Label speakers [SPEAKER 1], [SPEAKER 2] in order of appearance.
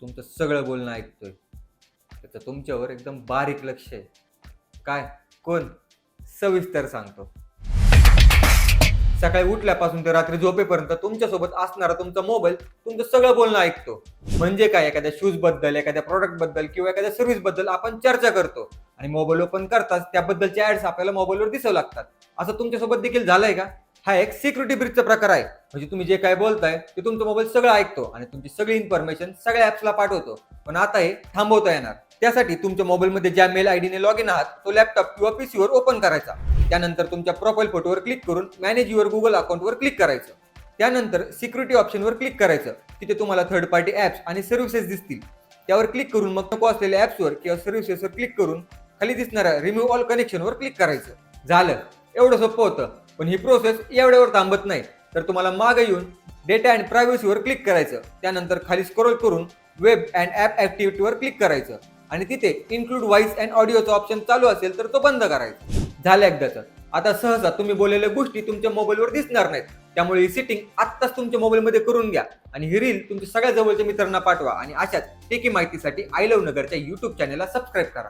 [SPEAKER 1] तुमचं सगळं बोलणं ऐकतोय. त्याचं तुमच्यावर एकदम बारीक लक्ष आहे. काय? कोण? सविस्तर सांगतो. सकाळी उठल्यापासून ते रात्री झोपेपर्यंत तुमच्यासोबत असणारा तुमचा मोबाईल तुमचं सगळं बोलणं ऐकतो. म्हणजे काय? एखाद्या शूजबद्दल एखाद्या प्रोडक्टबद्दल किंवा एखाद्या सर्व्हिसबद्दल आपण चर्चा करतो. आणि मोबाईल ओपन करताच त्याबद्दलचे ऍड्स आपल्याला मोबाईलवर दिसू लागतात. असं तुमच्यासोबत देखील झालंय का? हा एक सिक्युरिटी ब्रिजचा प्रकार आहे. म्हणजे तुम्ही जे काय बोलताय ते तुमचा मोबाईल सगळं ऐकतो आणि तुमची सगळी इन्फॉर्मेशन सगळ्या ऍप्सला पाठवतो. पण आता हे थांबवता येणार. त्यासाठी तुमच्या मोबाईलमध्ये ज्या मेल आयडीने लॉग इन आहात तो लॅपटॉप किंवा पीसीवर ओपन करायचा. त्यानंतर तुमच्या प्रोफाईल फोटोवर क्लिक करून मॅनेज युअर गुगल अकाउंटवर क्लिक करायचं. त्यानंतर सिक्युरिटी ऑप्शनवर क्लिक करायचं तिथे तुम्हाला थर्ड पार्टी ऍप्स आणि सर्व्हिसेस दिसतील. त्यावर क्लिक करून मग नको असलेल्या ऍप्सवर किंवा सर्व्हिसेसवर क्लिक करून खाली दिसणाऱ्या रिमूव्ह ऑल कनेक्शनवर क्लिक करायचं. झालं. एवढं सोपं होतं. पण ही प्रोसेस एवढ्यावर थांबत नाही. तर तुम्हाला मागे येऊन डेटा अँड प्रायव्हसीवर क्लिक करायचं. त्यानंतर खाली स्क्रोल करून वेब अँड ॲप ॲक्टिव्हिटीवर क्लिक करायचं. आणि तिथे इन्क्लूड व्हॉइस अँड ऑडिओचं ऑप्शन चालू असेल तर तो बंद करायचा. झालं एकदाचं आता सहसा तुम्ही बोललेल्या गोष्टी तुमच्या मोबाईलवर दिसणार नाहीत. त्यामुळे ही सेटिंग आत्ताच तुमच्या मोबाईलमध्ये करून घ्या. आणि ही रील तुमच्या सगळ्या जवळच्या मित्रांना पाठवा. आणि अशाच टेकी माहितीसाठी आय लव्ह नगरच्या युट्यूब चॅनलला सबस्क्राईब करा.